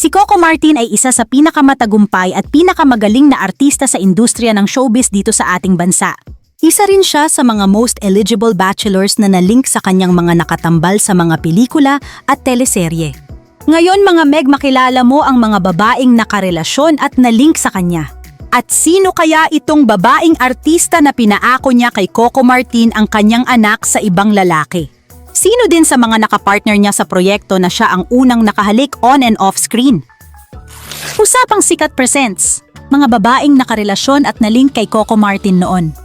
Si Coco Martin ay isa sa pinakamatagumpay at pinakamagaling na artista sa industriya ng showbiz dito sa ating bansa. Isa rin siya sa mga most eligible bachelors na nalink sa kanyang mga nakatambal sa mga pelikula at teleserye. Ngayon mga Meg makilala mo ang mga babaeng nakarelasyon at nalink sa kanya. At sino kaya itong babaeng artista na pinaako niya kay Coco Martin ang kanyang anak sa ibang lalaki? Sino din sa mga nakapartner niya sa proyekto na siya ang unang nakahalik on and off screen? Usapang Sikat Presents, mga babaeng nakarelasyon at nalink kay Coco Martin noon.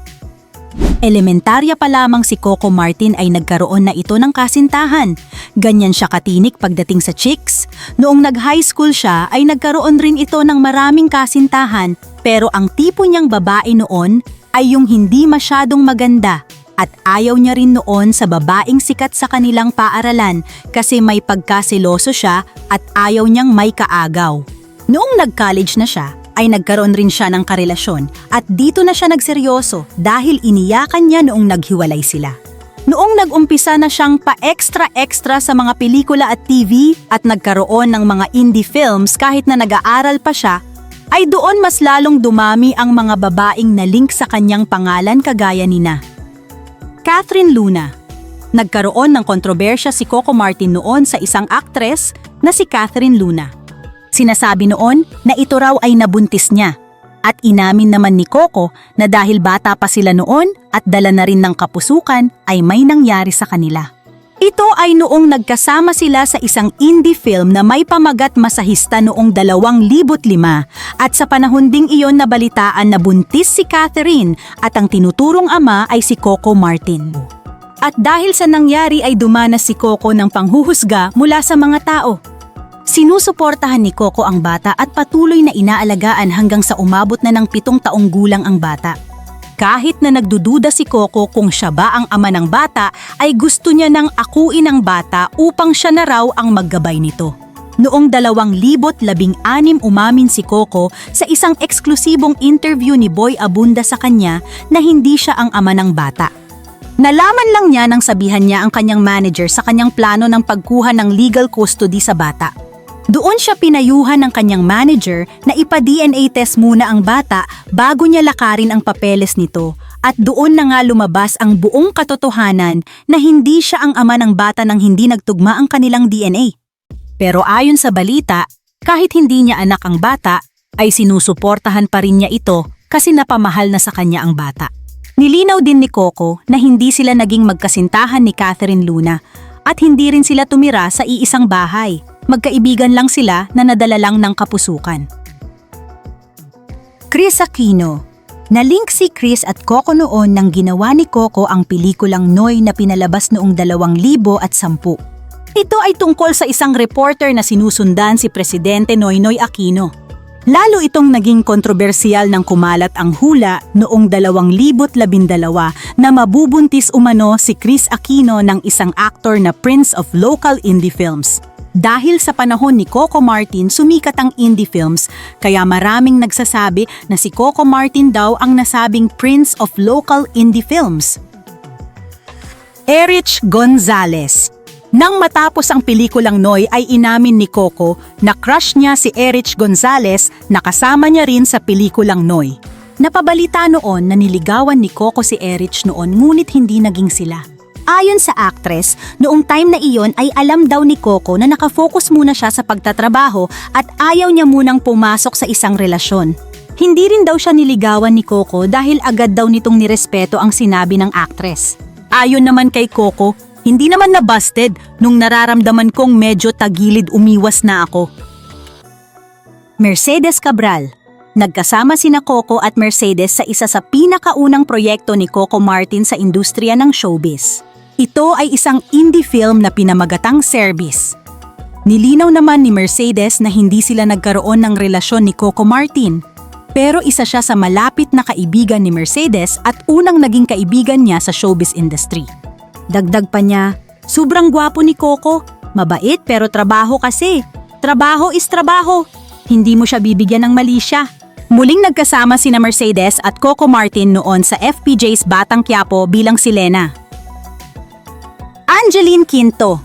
Elementarya pa lamang si Coco Martin ay nagkaroon na ito ng kasintahan. Ganyan siya katinik pagdating sa chicks. Noong nag-high school siya ay nagkaroon rin ito ng maraming kasintahan pero ang tipo niyang babae noon ay yung hindi masyadong maganda at ayaw niya rin noon sa babaeng sikat sa kanilang paaralan kasi may pagkasiloso siya at ayaw niyang may kaagaw. Noong nag-college na siya, ay nagkaroon rin siya ng karelasyon at dito na siya nagseryoso dahil iniyakan niya noong naghiwalay sila. Noong nag-umpisa na siyang pa-extra-extra sa mga pelikula at TV at nagkaroon ng mga indie films kahit na nag-aaral pa siya, ay doon mas lalong dumami ang mga babaeng na-link sa kanyang pangalan kagaya nina. Catherine Luna Nagkaroon ng kontrobersya si Coco Martin noon sa isang aktres na si Catherine Luna. Sinasabi noon na ito raw ay nabuntis niya. At inamin naman ni Coco na dahil bata pa sila noon at dala na rin ng kapusukan ay may nangyari sa kanila. Ito ay noong nagkasama sila sa isang indie film na may pamagat masahista noong 2005 at sa panahon ding iyon nabalitaan na buntis si Catherine at ang tinuturong ama ay si Coco Martin. At dahil sa nangyari ay dumanas si Coco ng panghuhusga mula sa mga tao. Sinusuportahan ni Coco ang bata at patuloy na inaalagaan hanggang sa umabot na ng pitong taong gulang ang bata. Kahit na nagdududa si Coco kung siya ba ang ama ng bata, ay gusto niya nang akuin ang bata upang siya na raw ang maggabay nito. Noong 2016 umamin si Coco sa isang eksklusibong interview ni Boy Abunda sa kanya na hindi siya ang ama ng bata. Nalaman lang niya nang sabihan niya ang kanyang manager sa kanyang plano ng pagkuha ng legal custody sa bata. Doon siya pinayuhan ng kanyang manager na ipa-DNA test muna ang bata bago niya lakarin ang papeles nito at doon na nga lumabas ang buong katotohanan na hindi siya ang ama ng bata nang hindi nagtugma ang kanilang DNA. Pero ayon sa balita, kahit hindi niya anak ang bata, ay sinusuportahan pa rin niya ito kasi napamahal na sa kanya ang bata. Nilinaw din ni Coco na hindi sila naging magkasintahan ni Catherine Luna at hindi rin sila tumira sa iisang bahay. Magkaibigan lang sila na nadala lang ng kapusukan. Chris Aquino Nalink si Chris at Coco noon nang ginawa ni Coco ang pelikulang Noy na pinalabas noong 2010. Ito ay tungkol sa isang reporter na sinusundan si Presidente Noynoy Aquino. Lalo itong naging kontrobersyal ng kumalat ang hula noong 2012 na mabubuntis umano si Chris Aquino ng isang actor na Prince of Local Indie Films. Dahil sa panahon ni Coco Martin sumikat ang indie films, kaya maraming nagsasabi na si Coco Martin daw ang nasabing Prince of Local Indie Films. Erich Gonzalez Nang matapos ang pelikulang Noy ay inamin ni Coco na crush niya si Erich Gonzalez na kasama niya rin sa pelikulang Noy. Napabalita noon na niligawan ni Coco si Erich noon ngunit hindi naging sila. Ayon sa actress, noong time na iyon ay alam daw ni Coco na nakafocus muna siya sa pagtatrabaho at ayaw niya munang pumasok sa isang relasyon. Hindi rin daw siya niligawan ni Coco dahil agad daw nitong nirespeto ang sinabi ng actress. Ayon naman kay Coco, hindi naman na-busted nung nararamdaman kong medyo tagilid umiwas na ako. Mercedes Cabral Nagkasama sina Coco at Mercedes sa isa sa pinakaunang proyekto ni Coco Martin sa industriya ng showbiz. Ito ay isang indie film na pinamagatang service. Nilinaw naman ni Mercedes na hindi sila nagkaroon ng relasyon ni Coco Martin, pero isa siya sa malapit na kaibigan ni Mercedes at unang naging kaibigan niya sa showbiz industry. Dagdag pa niya, sobrang gwapo ni Coco, mabait pero trabaho kasi. Trabaho is trabaho. Hindi mo siya bibigyan ng mali siya. Muling nagkasama sina Mercedes at Coco Martin noon sa FPJ's Batang Quiapo bilang si Lena. Angeline Quinto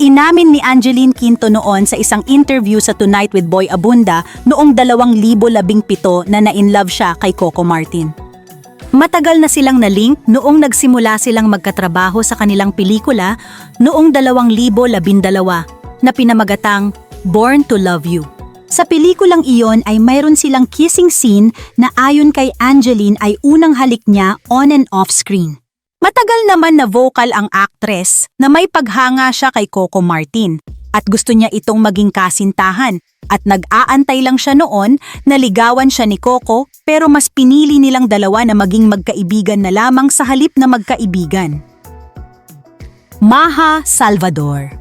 Inamin ni Angeline Quinto noon sa isang interview sa Tonight with Boy Abunda noong 2017 na na-inlove siya kay Coco Martin. Matagal na silang na-link noong nagsimula silang magkatrabaho sa kanilang pelikula noong 2012 na pinamagatang Born to Love You. Sa pelikulang iyon ay mayroon silang kissing scene na ayon kay Angeline ay unang halik niya on and off screen. Matagal naman na vocal ang actress na may paghanga siya kay Coco Martin at gusto niya itong maging kasintahan at nag-aantay lang siya noon na ligawan siya ni Coco pero mas pinili nilang dalawa na maging magkaibigan na lamang sa halip na magkaibigan. Maha Salvador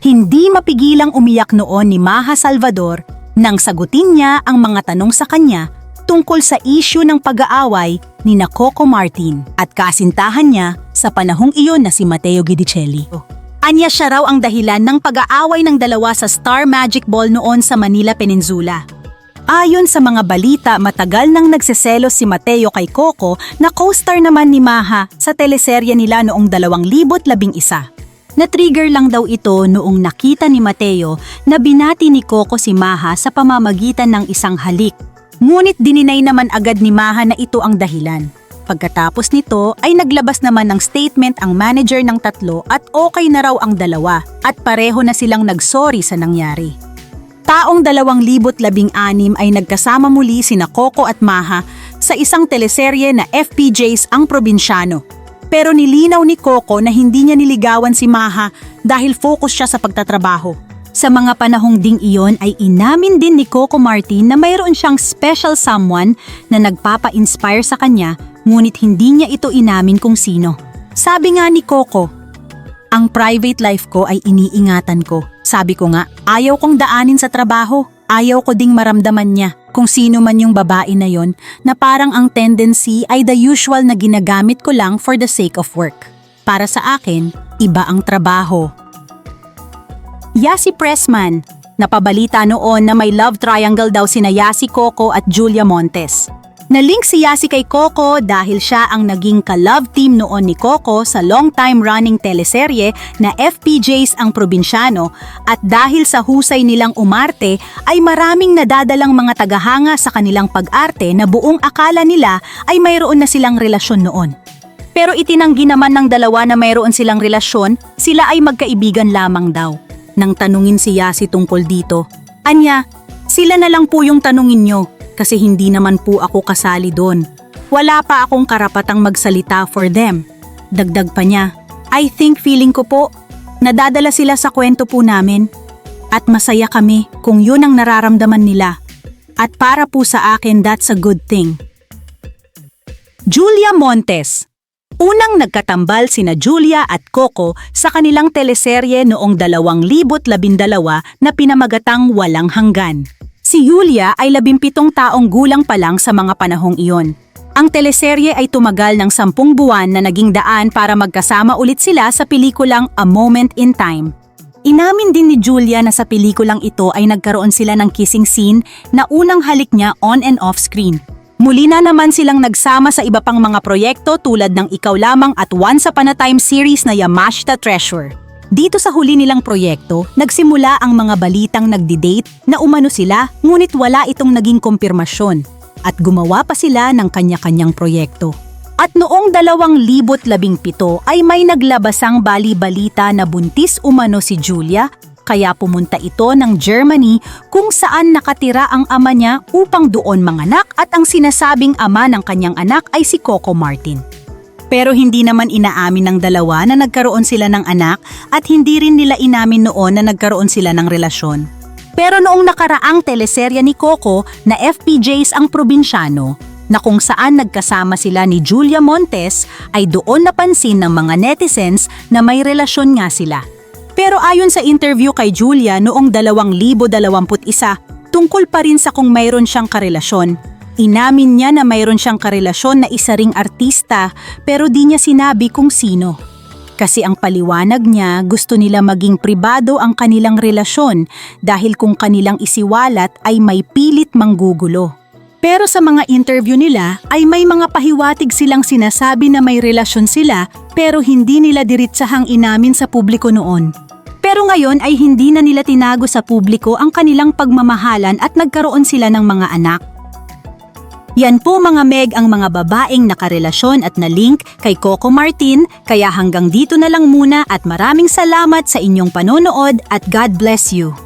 Hindi mapigilang umiyak noon ni Maha Salvador nang sagutin niya ang mga tanong sa kanya tungkol sa issue ng pag-aaway ni na Coco Martin at kasintahan niya sa panahong iyon na si Matteo Guidicelli. Anya siya raw ang dahilan ng pag-aaway ng dalawa sa Star Magic Ball noon sa Manila Peninsula. Ayon sa mga balita, matagal nang nagseselos si Mateo kay Coco na co-star naman ni Maha sa teleserye nila noong 2011. Na-trigger lang daw ito noong nakita ni Mateo na binati ni Coco si Maha sa pamamagitan ng isang halik. Ngunit dininay naman agad ni Maha na ito ang dahilan. Pagkatapos nito ay naglabas naman ng statement ang manager ng tatlo at okay na raw ang dalawa at pareho na silang nagsorry sa nangyari. Taong 2016 ay nagkasama muli sina Coco at Maha sa isang teleserye na FPJs ang probinsyano. Pero nilinaw ni Coco na hindi niya niligawan si Maha dahil focus siya sa pagtatrabaho. Sa mga panahong ding iyon ay inamin din ni Coco Martin na mayroon siyang special someone na nagpapa-inspire sa kanya ngunit hindi niya ito inamin kung sino. Sabi nga ni Coco, ang private life ko ay iniingatan ko. Sabi ko nga, ayaw kong daanin sa trabaho. Ayaw ko ding maramdaman niya kung sino man yung babae na yon na parang ang tendency ay the usual na ginagamit ko lang for the sake of work. Para sa akin, iba ang trabaho. Yasi Pressman, napabalita noon na may love triangle daw sina Yasi Coco at Julia Montes. Nalink si Yasi kay Coco dahil siya ang naging ka-love team noon ni Coco sa long-time running teleserye na FPJs ang probinsyano at dahil sa husay nilang umarte ay maraming nadadalang mga tagahanga sa kanilang pag-arte na buong akala nila ay mayroon na silang relasyon noon. Pero itinanggi naman ng dalawa na mayroon silang relasyon, sila ay magkaibigan lamang daw. Nang tanungin si Yasi tungkol dito, Anya, sila na lang po yung tanungin nyo kasi hindi naman po ako kasali doon. Wala pa akong karapatang magsalita for them. Dagdag pa niya, I think feeling ko po, nadadala sila sa kwento po namin. At masaya kami kung yun ang nararamdaman nila. At para po sa akin that's a good thing. Julia Montes Unang nagkatambal sina Julia at Coco sa kanilang teleserye noong 2012 na pinamagatang Walang Hanggan. Si Julia ay labimpitong taong gulang pa lang sa mga panahong iyon. Ang teleserye ay tumagal ng sampung buwan na naging daan para magkasama ulit sila sa pelikulang A Moment in Time. Inamin din ni Julia na sa pelikulang ito ay nagkaroon sila ng kissing scene na unang halik niya on and off screen. Muli na naman silang nagsama sa iba pang mga proyekto tulad ng Ikaw Lamang at Once Upon a Time series na Yamashita Treasure. Dito sa huli nilang proyekto, nagsimula ang mga balitang nagdi-date na umano sila ngunit wala itong naging kumpirmasyon at gumawa pa sila ng kanya-kanyang proyekto. At noong 2017 ay may naglabasang bali-balita na buntis umano si Julia kaya pumunta ito ng Germany kung saan nakatira ang ama niya upang doon manganak at ang sinasabing ama ng kanyang anak ay si Coco Martin. Pero hindi naman inaamin ng dalawa na nagkaroon sila ng anak at hindi rin nila inamin noon na nagkaroon sila ng relasyon. Pero noong nakaraang teleserya ni Coco na FPJs ang probinsyano, na kung saan nagkasama sila ni Julia Montes ay doon napansin ng mga netizens na may relasyon nga sila. Pero ayon sa interview kay Julia noong 2021, tungkol pa rin sa kung mayroon siyang karelasyon. Inamin niya na mayroon siyang karelasyon na isa ring artista pero di niya sinabi kung sino. Kasi ang paliwanag niya gusto nila maging pribado ang kanilang relasyon dahil kung kanilang isiwalat ay may pilit manggugulo. Pero sa mga interview nila ay may mga pahiwatig silang sinasabi na may relasyon sila pero hindi nila diritsahang inamin sa publiko noon. Pero ngayon ay hindi na nila tinago sa publiko ang kanilang pagmamahalan at nagkaroon sila ng mga anak. Yan po mga Meg ang mga babaeng nakarelasyon at na-link kay Coco Martin, kaya hanggang dito na lang muna at maraming salamat sa inyong panonood at God bless you.